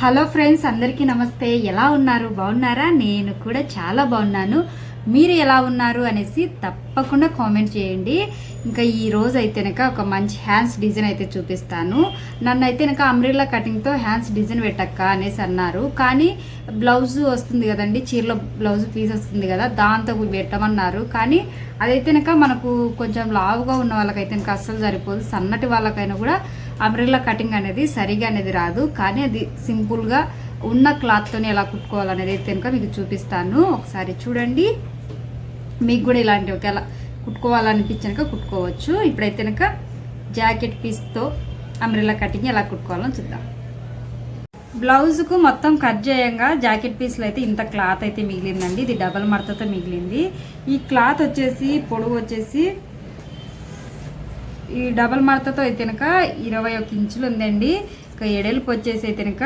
Hello friends అందరికీ నమస్తే. ఎలా ఉన్నారు? బాగున్నారా? నేను కూడా చాలా బాగున్నాను. మీరు ఎలా ఉన్నారు అనేసి తప్పకుండా కామెంట్ చేయండి. ఇంకా ఈ రోజు అయితేనక ఒక మంచి హ్యాండ్స్ డిజైన్ అయితే చూపిస్తాను. నన్ను అయితేనక అమ్రిల్లా కటింగ్తో హ్యాండ్స్ డిజైన్ పెట్టక్క అనేసి అన్నారు. కానీ బ్లౌజ్ వస్తుంది కదండి చీరలో బ్లౌజ్ పీస్ వస్తుంది కదా దాంతో పెట్టమన్నారు. కానీ అదైతేనక మనకు కొంచెం లావుగా ఉన్న వాళ్ళకైతే అస్సలు సరిపోదు. సన్నటి వాళ్ళకైనా కూడా అంబ్రెల్లా కటింగ్ అనేది సరిగా అనేది రాదు కానీ అది సింపుల్గా ఉన్న క్లాత్తోనే ఎలా కుట్టుకోవాలనేది అయితే కనుక మీకు చూపిస్తాను. ఒకసారి చూడండి. మీకు కూడా ఇలాంటి ఒకవేళ కుట్టుకోవాలనిపించాక కుట్టుకోవచ్చు. ఇప్పుడైతే కనుక జాకెట్ పీస్తో అంబ్రెల్లా కటింగ్ ఎలా కుట్టుకోవాలో చూద్దాం. బ్లౌజ్కు మొత్తం కట్ చేయంగా జాకెట్ పీస్లో అయితే ఇంత క్లాత్ అయితే మిగిలిందండి. ఇది డబల్ మడతతో మిగిలింది. ఈ క్లాత్ వచ్చేసి పొడవు వచ్చేసి ఈ డబల్ మడతతో అయితే కనుక ఇరవై ఒక ఇంచులు ఉందండి. ఇక ఎడెలకు వచ్చేసి అయితే కనుక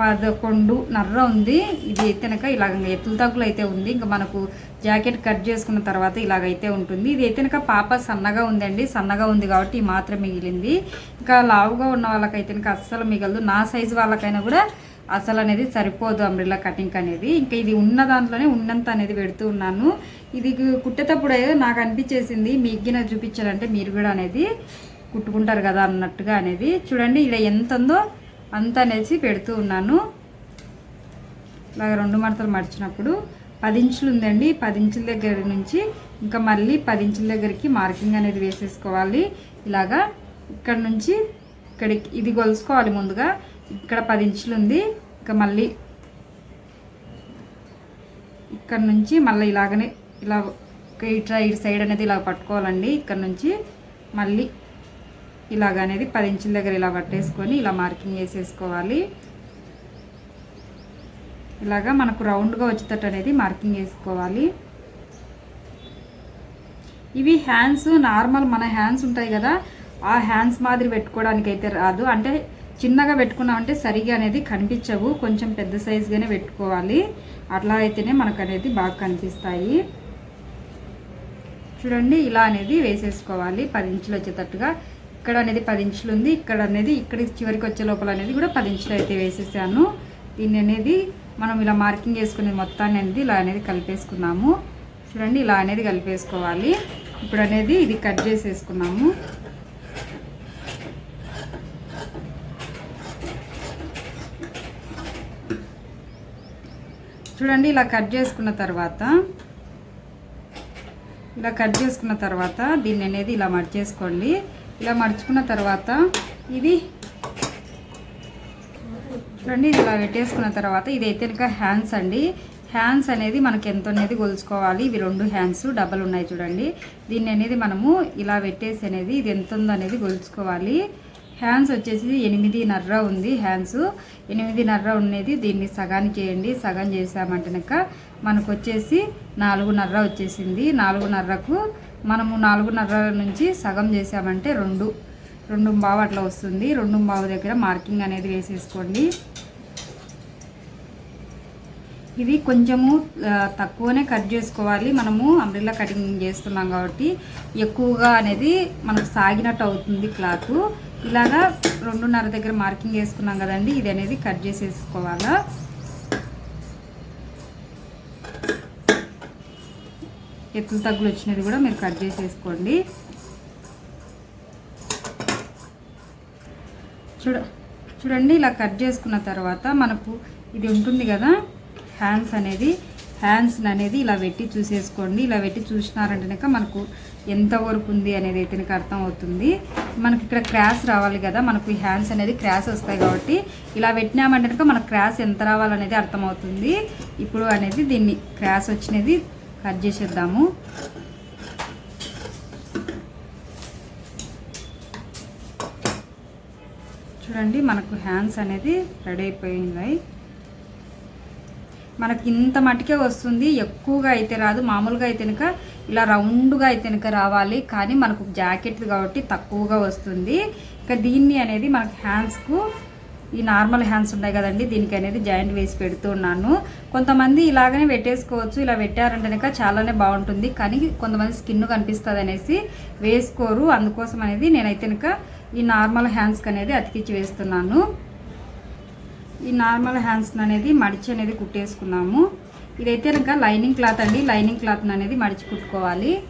పదకొండు నర్ర ఉంది. ఇది అయితే కనుక ఇలాగ ఎత్తుల తగ్గులు అయితే ఉంది. ఇంకా మనకు జాకెట్ కట్ చేసుకున్న తర్వాత ఇలాగైతే ఉంటుంది. ఇది అయితే కనుక పాప సన్నగా ఉందండి. సన్నగా ఉంది కాబట్టి మాత్రం మిగిలింది. ఇంకా లావుగా ఉన్న వాళ్ళకైతే కనుక అస్సలు మిగలదు. నా సైజు వాళ్ళకైనా కూడా అసలు అనేది సరిపోదు అంబ్రిల్లా కటింగ్ అనేది. ఇంకా ఇది ఉన్న దాంట్లోనే ఉన్నంత అనేది పెడుతూ ఉన్నాను. ఇది కుట్టేటప్పుడు ఏదో నాకు అనిపించేసింది మిగిన చూపించాలంటే మీరు కూడా అనేది కుట్టుకుంటారు కదా అన్నట్టుగా అనేది. చూడండి ఇలా ఎంత ఉందో అంత అనేసి పెడుతూ ఉన్నాను. ఇలాగ రెండు మడతలు మడిచినప్పుడు పది ఇంచులు ఉందండి. పది ఇంచుల దగ్గర నుంచి ఇంకా మళ్ళీ పది ఇంచుల దగ్గరికి మార్కింగ్ అనేది వేసేసుకోవాలి. ఇలాగా ఇక్కడ నుంచి ఇక్కడికి ఇది కొలుసుకోవాలి ముందుగా. ఇక్కడ పది ఇంచులు ఉంది. ఇంకా మళ్ళీ ఇక్కడ నుంచి మళ్ళీ ఇలాగనే ఇలా ఇట్లా ఇటు సైడ్ అనేది ఇలా పట్టుకోవాలండి. ఇక్కడ నుంచి మళ్ళీ ఇలాగ అనేది పది ఇంచుల దగ్గర ఇలా పట్టేసుకొని ఇలా మార్కింగ్ వేసేసుకోవాలి ఇలాగా మనకు రౌండ్గా వచ్చేటట్టు అనేది మార్కింగ్ వేసుకోవాలి ఇవి హ్యాండ్స్ నార్మల్ మన హ్యాండ్స్ ఉంటాయి కదా ఆ హ్యాండ్స్ మాదిరి పెట్టుకోవడానికి అయితే రాదు. అంటే చిన్నగా పెట్టుకున్నామంటే సరిగా అనేది కనిపించవు. కొంచెం పెద్ద సైజుగానే పెట్టుకోవాలి. అట్లా అయితేనే మనకు అనేది బాగా కనిపిస్తాయి. చూడండి ఇలా అనేది వేసేసుకోవాలి. పది ఇంచులు వచ్చేటట్టుగా. ఇక్కడ అనేది పది ఇంచులు ఉంది. ఇక్కడ అనేది ఇక్కడ చివరికి వచ్చే లోపల అనేది కూడా పది ఇంచులు అయితే వేసేసాను. దీన్ని అనేది మనం ఇలా మార్కింగ్ వేసుకునే మొత్తాన్ని అనేది ఇలా అనేది కలిపేసుకున్నాము. చూడండి ఇలా అనేది కలిపేసుకోవాలి. ఇప్పుడు అనేది ఇది కట్ చేసేసుకున్నాము. చూడండి ఇలా కట్ చేసుకున్న తర్వాత ఇలా కట్ చేసుకున్న తర్వాత దీన్ని అనేది ఇలా మడిచేసుకోండి. ఇలా మడుచుకున్న తర్వాత ఇది చూడండి ఇలా పెట్టేసుకున్న తర్వాత ఇది అయితే ఇంకా హ్యాండ్స్ అండి. హ్యాండ్స్ అనేది మనకి ఎంత అనేది కొలుచుకోవాలి. ఇవి రెండు హ్యాండ్స్ డబ్బలు ఉన్నాయి చూడండి. దీన్ని అనేది మనము ఇలా పెట్టేసి అనేది ఇది ఎంత ఉందో అనేది కొలుచుకోవాలి. హ్యాండ్స్ వచ్చేసి ఎనిమిది నర్ర ఉంది హ్యాండ్స్. ఎనిమిది నర్ర దీన్ని సగానికి చేయండి. సగం చేసామంటేనక మనకు వచ్చేసి నాలుగున్నర వచ్చేసింది. నాలుగున్నరకు మనము నాలుగున్నర నుంచి సగం చేసామంటే రెండు. రెండు బావు అట్లా వస్తుంది. రెండు బావు దగ్గర మార్కింగ్ అనేది వేసేసుకోండి. ఇది కొంచెము తక్కువనే కట్ చేసుకోవాలి. మనము అంబ్రిల్లా కటింగ్ చేస్తున్నాం కాబట్టి ఎక్కువగా అనేది మనకు సాగినట్టు అవుతుంది క్లాత్. ఇలాగా రెండున్నర దగ్గర మార్కింగ్ వేసుకున్నాం కదండి ఇది అనేది కట్ చేసేసుకోవాలా? ఎత్తులు తగ్గులు వచ్చినది కూడా మీరు కట్ చేసేసుకోండి. చూడ చూడండి ఇలా కట్ చేసుకున్న తర్వాత మనకు ఇది ఉంటుంది కదా హ్యాండ్స్ అనేది. హ్యాండ్స్ని అనేది ఇలా పెట్టి చూసేసుకోండి. ఇలా పెట్టి చూసినారంటే మనకు ఎంత వరకు ఉంది అనేది అయితే నాకు అర్థం అవుతుంది. మనకి ఇక్కడ క్రాస్ రావాలి కదా మనకు ఈ హ్యాండ్స్ అనేది క్రాస్ వస్తాయి కాబట్టి ఇలా పెట్టినామంటే మనకు క్రాస్ ఎంత రావాలనేది అర్థమవుతుంది ఇప్పుడు అనేది దీన్ని క్రాస్ వచ్చినది కట్ చేసేద్దాము. చూడండి మనకు హ్యాండ్స్ అనేది రెడీ అయిపోయింది మనకి ఇంత మటుకే వస్తుంది. ఎక్కువగా అయితే రాదు. మామూలుగా అయితే కనుక ఇలా రౌండ్గా అయితే కనుక రావాలి. కానీ మనకు జాకెట్ కాబట్టి తక్కువగా వస్తుంది. ఇక దీన్ని అనేది మనకు హ్యాండ్స్కు ఈ నార్మల్ హ్యాండ్స్ ఉన్నాయి కదండి దీనికి అనేది జాయింట్ వేసి పెడుతున్నాను కొంతమంది ఇలాగనే పెట్టేసుకోవచ్చు. ఇలా పెట్టారంటే కనుక చాలానే బాగుంటుంది. కానీ కొంతమంది స్కిన్ కనిపిస్తుంది అనేసి వేసుకోరు. అందుకోసం అనేది నేనైతే కనుక ఈ నార్మల్ హ్యాండ్స్కి అనేది అతికిచ్చి వేస్తున్నాను. ఈ నార్మల్ హ్యాండ్స్ అనేది మడిచి అనేది కుట్టేసుకున్నాము. ఇదైతే ఇంకా లైనింగ్ క్లాత్ అండి. లైనింగ్ క్లాత్ అనేది మడిచి కుట్టుకోవాలి.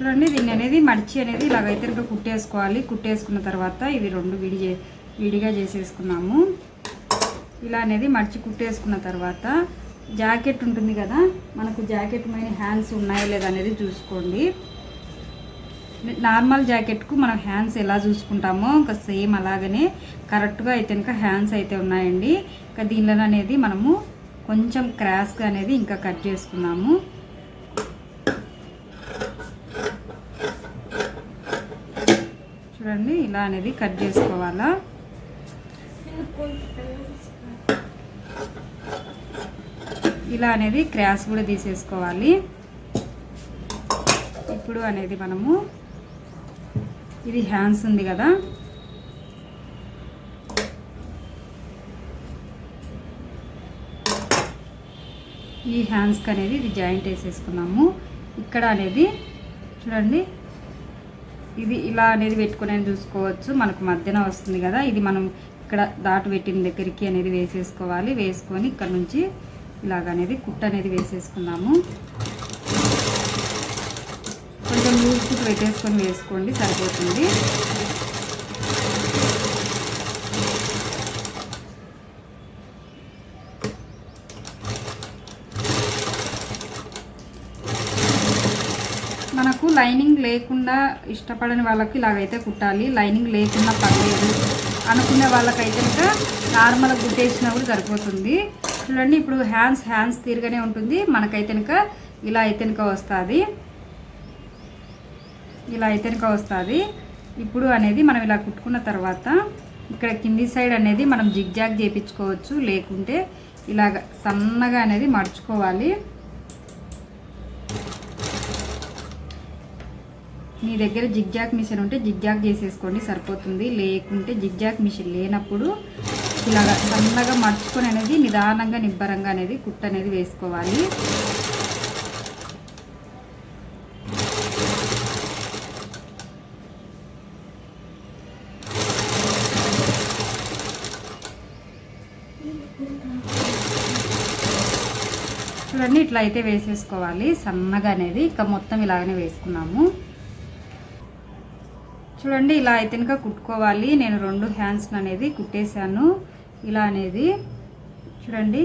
చూడండి దీన్ని అనేది మడిచి అనేది ఇలాగైతే ఇంకా కుట్టేసుకోవాలి. కుట్టేసుకున్న తర్వాత ఇవి రెండు విడి చే- విడిగా చేసేసుకున్నాము. ఇలా అనేది మడిచి కుట్టేసుకున్న తర్వాత జాకెట్ ఉంటుంది కదా మనకు జాకెట్ మీద హ్యాండ్స్ ఉన్నాయో లేదనేది అనేది చూసుకోండి. నార్మల్ జాకెట్కు మనం హ్యాండ్స్ ఎలా చూసుకుంటామో ఇంకా సేమ్ అలాగనే కరెక్ట్గా అయితే ఇంకా హ్యాండ్స్ అయితే ఉన్నాయండి. ఇంకా దీనిలో అనేది మనము కొంచెం క్రాస్గా అనేది ఇంకా కట్ చేసుకున్నాము. చూడండి ఇలా అనేది కట్ చేసుకోవాలా? ఇలా అనేది క్రాస్ కూడా తీసేసుకోవాలి. ఇప్పుడు అనేది మనము ఇది హ్యాండ్స్ ఉంది కదా. ఈ హ్యాండ్స్కి అనేది ఇది జాయింట్ వేసేసుకున్నాము. ఇక్కడ అనేది చూడండి ఇది ఇలా అనేది పెట్టుకుని చూసుకోవచ్చు. మనకు మధ్యన వస్తుంది కదా ఇది మనం ఇక్కడ దాటు పెట్టిన దగ్గరికి అనేది వేసేసుకోవాలి. వేసుకొని ఇక్కడ నుంచి ఇలాగ అనేది కుట్ట అనేది వేసేసుకున్నాము కొంచెం పెట్టేసుకొని వేసుకోండి సరిపోతుంది. మనకు లైనింగ్ లేకుండా ఇష్టపడని వాళ్ళకి ఇలాగైతే కుట్టాలి. లైనింగ్ లేకుండా పర్లేదు. అనుకునే వాళ్ళకైతే ఇంకా నార్మల్గా కుట్టేసినా కూడా సరిపోతుంది. చూడండి ఇప్పుడు హ్యాండ్స్ హ్యాండ్స్ తీరుగానే ఉంటుంది. మనకైతే ఇంకా ఇలా అయితే ఇంకా వస్తుంది. ఇలా అయితే ఇంకా వస్తుంది. ఇప్పుడు అనేది మనం ఇలా కుట్టుకున్న తర్వాత ఇక్కడ కింది సైడ్ అనేది మనం జిగ్జాగ్ చేయించుకోవచ్చు లేకుంటే ఇలాగ సన్నగా అనేది మడుచుకోవాలి. మీ దగ్గర జిగ్జాగ్ మిషన్ ఉంటే జిగ్జాగ్ చేసేసుకోండి సరిపోతుంది. లేకుంటే జిగ్జాగ్ మిషన్ లేనప్పుడు ఇలాగ సన్నగా మడుచుకొని అనేది నిదానంగా నిబ్బరంగా అనేది కుట్ట అనేది వేసుకోవాలి. చూడండి ఇట్లా అయితే వేసేసుకోవాలి. సన్నగా అనేది ఇంకా మొత్తం ఇలాగనే వేసుకున్నాము. చూడండి ఇలా అయితే ఇంకా కుట్టుకోవాలి. నేను రెండు హ్యాండ్స్ అనేది కుట్టేశాను. ఇలా అనేది చూడండి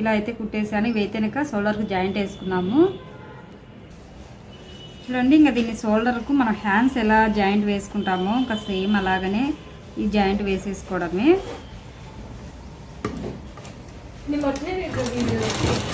ఇలా అయితే కుట్టేశాను. ఇవైతే ఇంకా షోల్డర్కి జాయింట్ వేసుకున్నాము. చూడండి ఇంకా దీన్ని షోల్డర్కు మనం హ్యాండ్స్ ఎలా జాయింట్ వేసుకుంటామో ఇంకా సేమ్ అలాగనే ఈ జాయింట్ వేసేసుకోవడమే. निमटने में कभी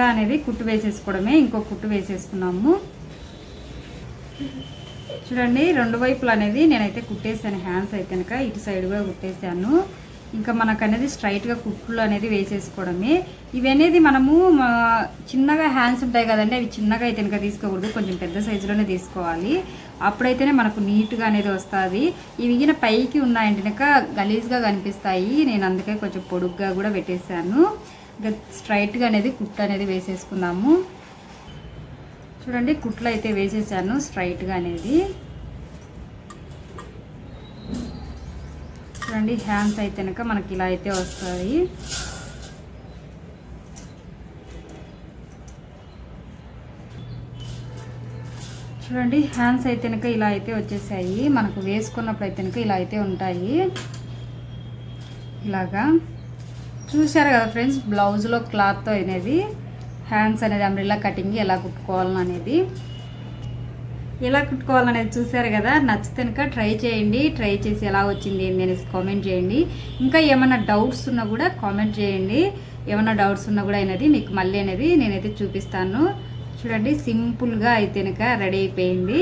ఇలా అనేది కుట్టు వేసేసుకోవడమే ఇంకో కుట్టు వేసేసుకున్నాము. చూడండి రెండు వైపులు అనేది నేనైతే కుట్టేసాను హ్యాండ్స్ అయితే కనుక ఇటు సైడ్ కూడా కుట్టేసాను ఇంకా మనకు అనేది స్ట్రైట్గా కుట్లు అనేది వేసేసుకోవడమే. ఇవి అనేది మనము మా, చిన్నగా హ్యాండ్స్ ఉంటాయి కదండి అవి చిన్నగా అయితే కనుక తీసుకోకూడదు కొంచెం పెద్ద సైజులోనే తీసుకోవాలి. అప్పుడైతేనే మనకు నీట్గా అనేది వస్తుంది. ఇవి గిన పైకి ఉన్నాయంటే కనుక గలీజ్గా కనిపిస్తాయి. నేను అందుకే కొంచెం పొడుగ్గా కూడా పెట్టేశాను. ఇంకా స్ట్రైట్గా అనేది కుట్ అనేది వేసేసుకుందాము. చూడండి కుట్లు అయితే వేసేసాను స్ట్రైట్గా అనేది. చూడండి హ్యాండ్స్ అయితే కనుక మనకి ఇలా అయితే వస్తాయి. చూడండి హ్యాండ్స్ అయితే కనుక ఇలా అయితే వచ్చేసాయి. మనకు వేసుకున్నప్పుడు అయితే కనుక ఇలా అయితే ఉంటాయి. ఇలాగా. చూశారు కదా ఫ్రెండ్స్ బ్లౌజ్లో క్లాత్తో అనేది హ్యాండ్స్ అనేది అంబ్రిల్లా కటింగ్ ఎలా కుట్టుకోవాలని అనేది ఎలా కుట్టుకోవాలనేది చూశారు కదా నచ్చితే కనుక ట్రై చేయండి. ట్రై చేసి ఎలా వచ్చింది ఏంది అనేసి కామెంట్ చేయండి. ఇంకా ఏమైనా డౌట్స్ ఉన్నా కూడా కామెంట్ చేయండి. ఏమైనా డౌట్స్ ఉన్నా కూడా అనేది మీకు మళ్ళీ అనేది నేనైతే చూపిస్తాను. చూడండి సింపుల్గా అయితే కనుక రెడీ అయిపోయింది.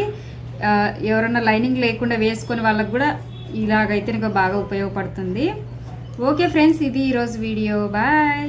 ఎవరన్నా ఎవరైనా లైనింగ్ లేకుండా వేసుకొని వాళ్ళకు కూడా ఇలాగైతే కనుక బాగా ఉపయోగపడుతుంది. ఓకే ఫ్రెండ్స్ ఇది ఈరోజు వీడియో. బాయ్